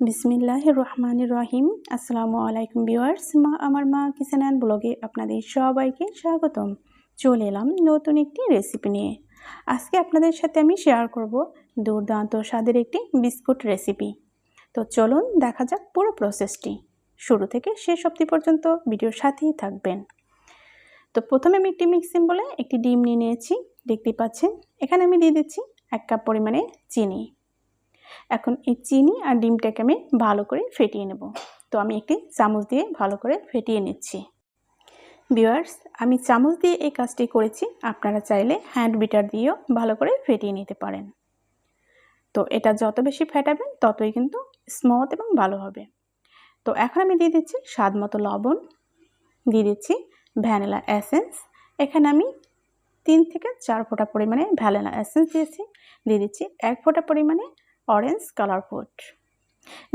বিসমিল্লাহ রহমান রহিম। আসসালামু আলাইকুম ভিউয়ার্স, মা, আমার মা কিচেন ব্লগে আপনাদের সবাইকে স্বাগতম। চলে এলাম নতুন একটি রেসিপি নিয়ে। আজকে আপনাদের সাথে আমি শেয়ার করব দুর্দান্ত স্বাদের একটি বিস্কুট রেসিপি। তো চলুন দেখা যাক পুরো প্রসেসটি। শুরু থেকে শেষ অবধি পর্যন্ত ভিডিওর সাথেই থাকবেন। তো প্রথমে আমি একটি মিক্সিং বলে একটি ডিম নিয়ে নিয়েছি। দেখতে পাচ্ছেন, এখানে আমি দিয়ে দিচ্ছি এক কাপ পরিমাণে চিনি। এখন এই চিনি আর ডিমটাকে আমি ভালো করে ফেটিয়ে নেব। তো আমি একটি চামচ দিয়ে ভালো করে ফেটিয়ে নিচ্ছি। বিয়ার্স আমি চামচ দিয়ে এই কাজটি করেছি। আপনারা চাইলে হ্যান্ড বিটার দিয়েও ভালো করে ফেটিয়ে নিতে পারেন। তো এটা যত বেশি ফেটাবেন, ততই কিন্তু স্মুথ এবং ভালো হবে। তো এখন আমি দিয়ে দিচ্ছি স্বাদ মতো লবণ, দিয়ে দিচ্ছি ভ্যানিলা অ্যাসেন্স এখানে আমি তিন থেকে চার ফোঁটা পরিমাণে ভ্যানিলা এসেন্স দিয়েছি। দিয়ে দিচ্ছি এক ফোঁটা পরিমাণে অরেঞ্জ কালার ফুড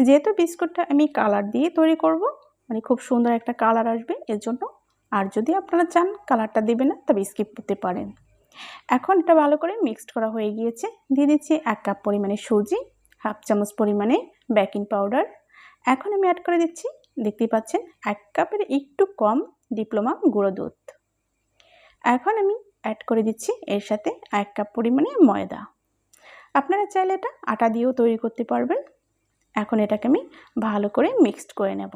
যেহেতু বিস্কুটটা আমি কালার দিয়ে তৈরি করব মানে খুব সুন্দর একটা কালার আসবে, এর জন্য আর যদি আপনারা চান কালারটা দেবে না, তবে স্কিপ করতে পারেন। এখন এটা ভালো করে মিক্সড করা হয়ে গিয়েছে। দিয়ে দিচ্ছি এক কাপ পরিমাণে সুজি হাফ চামচ পরিমাণে বেকিং পাউডার এখন আমি অ্যাড করে দিচ্ছি, দেখতেই পাচ্ছেন, এক কাপের একটু কম ডিপ্লোমা গুঁড়ো দুধ। এখন আমি অ্যাড করে দিচ্ছি, এর সাথে এক কাপ পরিমাণে ময়দা। আপনারা চাইলে এটা আটা দিয়েও তৈরি করতে পারবেন। এখন এটাকে আমি ভালো করে মিক্সড করে নেব।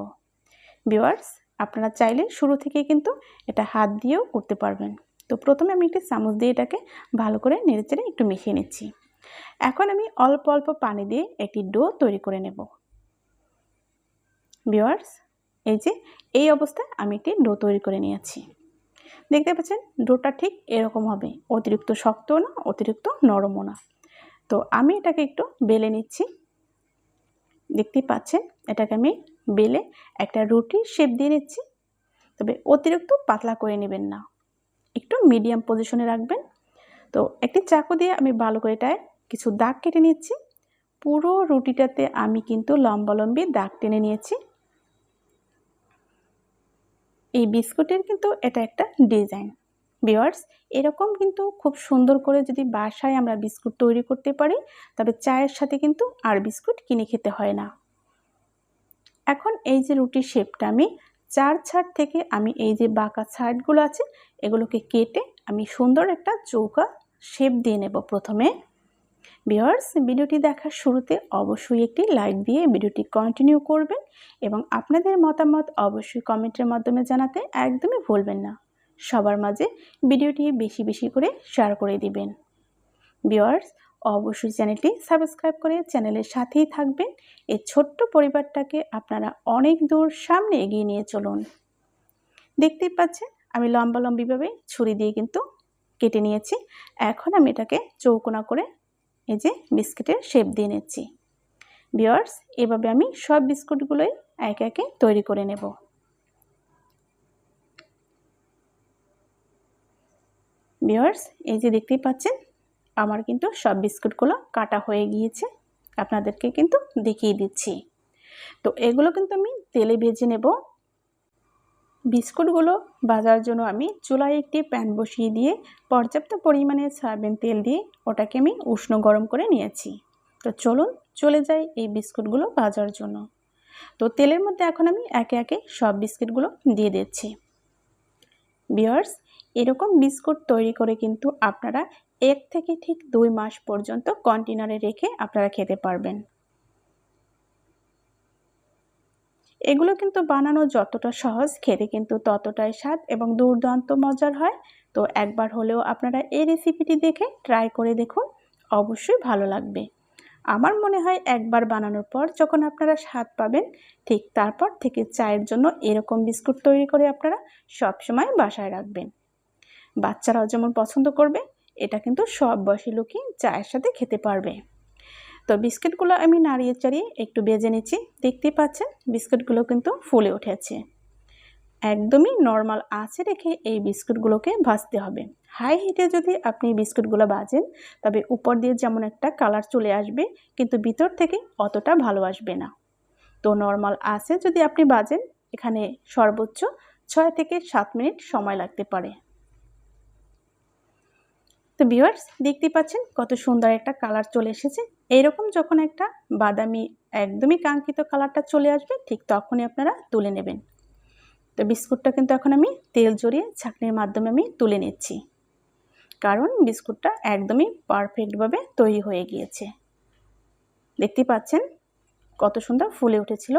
বিওয়ার্স আপনারা চাইলে শুরু থেকে কিন্তু এটা হাত দিয়েও করতে পারবেন। তো প্রথমে আমি একটি চামচ দিয়ে এটাকে ভালো করে নেড়েচেড়ে একটু মিশিয়ে নিচ্ছি। এখন আমি অল্প অল্প পানি দিয়ে একটি ডো তৈরি করে নেব। বিওয়ার্স এই যে, এই অবস্থায় আমি একটি ডো তৈরি করে নিয়েছি। দেখতে পাচ্ছেন, ডোটা ঠিক এরকম হবে। অতিরিক্ত শক্তও না, অতিরিক্ত নরমও না। তো আমি এটাকে একটু বেলে নিচ্ছি। দেখতেই পাচ্ছেন, এটাকে আমি বেলে একটা রুটি শেপ দিয়ে নিচ্ছি। তবে অতিরিক্ত পাতলা করে নেবেন না, একটু মিডিয়াম পজিশনে রাখবেন। তো একটি চাকু দিয়ে আমি ভালো করে এটায় কিছু দাগ কেটে নিচ্ছি। পুরো রুটিটাতে আমি কিন্তু লম্বালম্বি দাগ টেনে নিয়েছি। এই বিস্কুটের কিন্তু এটা একটা ডিজাইন। বিয়ার্স, এরকম কিন্তু খুব সুন্দর করে যদি বাসায় আমরা বিস্কুট তৈরি করতে পারি, তবে চায়ের সাথে কিন্তু আর বিস্কুট কিনে খেতে হয় না। এখন এই যে রুটির শেপটা, আমি চার ছাড় থেকে আমি এই যে বাঁকা ছাড়গুলো আছে, এগুলোকে কেটে আমি সুন্দর একটা চৌকা শেপ দিয়ে নেব প্রথমে। বিয়ার্স, ভিডিওটি দেখার শুরুতে অবশ্যই একটি লাইক দিয়ে ভিডিওটি কন্টিনিউ করবেন এবং আপনাদের মতামত অবশ্যই কমেন্টের মাধ্যমে জানাতে একদমই ভুলবেন না। সবার মাঝে ভিডিওটি বেশি বেশি করে শেয়ার করে দিবেন। ভিওয়ার্স অবশ্যই চ্যানেলটি সাবস্ক্রাইব করে চ্যানেলের সাথেই থাকবেন। এই ছোট্ট পরিবারটাকে আপনারা অনেক দূর সামনে এগিয়ে নিয়ে চলুন। দেখতেই পাচ্ছেন, আমি লম্বা লম্বিভাবে ছুরি দিয়ে কিন্তু কেটে নিয়েছি। এখন আমি এটাকে চৌকোনা করে এই যে বিস্কিটের শেপ দিয়ে নিচ্ছি। বিয়ার্স এভাবে আমি সব বিস্কুটগুলোই একে একে তৈরি করে নেব। বিয়ার্স এই যে দেখতেই পাচ্ছেন, আমার কিন্তু সব বিস্কুটগুলো কাটা হয়ে গিয়েছে। আপনাদেরকে কিন্তু দেখিয়ে দিচ্ছি। তো এগুলো কিন্তু আমি তেলে ভেজে নেব। বিস্কুটগুলো বাজার জন্য আমি চুলায় একটি প্যান বসিয়ে দিয়ে পর্যাপ্ত পরিমাণে সয়াবিন তেল দিয়ে ওটাকে আমি উষ্ণ গরম করে নিয়েছি। তো চলুন, চলে যাই এই বিস্কুটগুলো বাজার জন্য। তো তেলের মধ্যে এখন আমি একে একে সব বিস্কুটগুলো দিয়ে দিচ্ছি। বিয়ার্স এরকম বিস্কুট তৈরি করে কিন্তু আপনারা এক থেকে ঠিক দুই মাস পর্যন্ত কন্টেনারে রেখে আপনারা খেতে পারবেন। এগুলো কিন্তু বানানো যতটা সহজ, খেতে কিন্তু ততটাই স্বাদ এবং দুর্দান্ত মজার হয়। তো একবার হলেও আপনারা এই রেসিপিটি দেখে ট্রাই করে দেখুন, অবশ্যই ভালো লাগবে। আমার মনে হয় একবার বানানোর পর যখন আপনারা স্বাদ পাবেন, ঠিক তারপর থেকে চায়ের জন্য এরকম বিস্কুট তৈরি করে আপনারা সবসময় বাসায় রাখবেন। বাচ্চারাও যেমন পছন্দ করবে, এটা কিন্তু সব বয়সী লোকই চায়ের সাথে খেতে পারবে। তো বিস্কিটগুলো আমি নাড়িয়ে চাড়িয়ে একটু বেজে নিচ্ছি। দেখতেই পাচ্ছেন, বিস্কুটগুলো কিন্তু ফুলে উঠেছে। একদমই নর্মাল আঁচে রেখে এই বিস্কুটগুলোকে ভাজতে হবে। হাই হিটে যদি আপনি বিস্কুটগুলো ভাজেন, তবে উপর দিয়ে যেমন একটা কালার চলে আসবে, কিন্তু ভিতর থেকে অতটা ভালো আসবে না। তো নর্মাল আছে যদি আপনি বাজেন এখানে সর্বোচ্চ ছয় থেকে সাত মিনিট সময় লাগতে পারে। তো ভিউয়ার্স দেখতে পাচ্ছেন কত সুন্দর একটা কালার চলে এসেছে। এইরকম যখন একটা বাদামি, একদমই কাঙ্ক্ষিত কালারটা চলে আসবে, ঠিক তখনই আপনারা তুলে নেবেন। তো বিস্কুটটা কিন্তু এখন আমি তেল জড়িয়ে ছাঁকনির মাধ্যমে আমি তুলে নিচ্ছি। কারণ বিস্কুটটা একদমই পারফেক্টভাবে তৈরি হয়ে গিয়েছে। দেখতে পাচ্ছেন কত সুন্দর ফুলে উঠেছিল।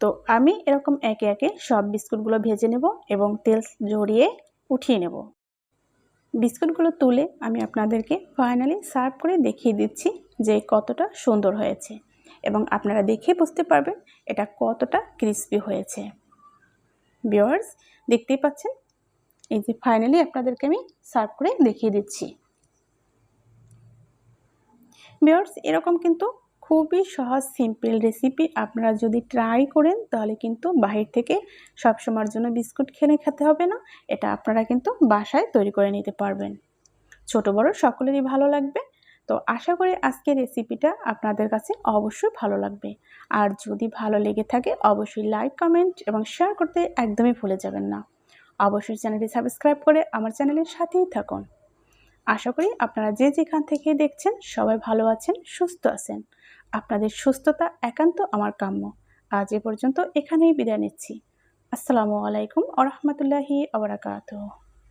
তো আমি এরকম একে একে সব বিস্কুটগুলো ভেজে নেব এবং তেল জড়িয়ে উঠিয়ে নেব। বিস্কুটগুলো তুলে আমি আপনাদেরকে ফাইনালি সার্ভ করে দেখিয়ে দিচ্ছি যে কতটা সুন্দর হয়েছে এবং আপনারা দেখে বুঝতে পারবেন এটা কতটা ক্রিস্পি হয়েছে। বিয়ার্স দেখতেই পাচ্ছেন? এই যে ফাইনালি আপনাদেরকে আমি সার্ভ করে দেখিয়ে দিচ্ছি। বিয়ার্স এরকম কিন্তু খুবই সহজ সিম্পল রেসিপি আপনারা যদি ট্রাই করেন, তাহলে কিন্তু বাহির থেকে সব সময়ের জন্য বিস্কুট খেলে খেতে হবে না। এটা আপনারা কিন্তু বাসায় তৈরি করে নিতে পারবেন। ছোট, বড় সকলেরই ভালো লাগবে। তো আশা করি আজকের রেসিপিটা আপনাদের কাছে অবশ্যই ভালো লাগবে। আর যদি ভালো লেগে থাকে, অবশ্যই লাইক কমেন্ট এবং শেয়ার করতে একদমই ভুলে যাবেন না। অবশ্যই চ্যানেলটি সাবস্ক্রাইব করে আমার চ্যানেলের সাথেই থাকুন। আশা করি আপনারা যে যেখান থেকে দেখছেন, সবাই ভালো আছেন, সুস্থ আছেন। আপনাদের সুস্থতা একান্ত আমার কাম্য। আজ এ পর্যন্ত এখানেই বিদায় নিচ্ছি। আসসালামু আলাইকুম আ রহমতুল্লাহি আবরাকাত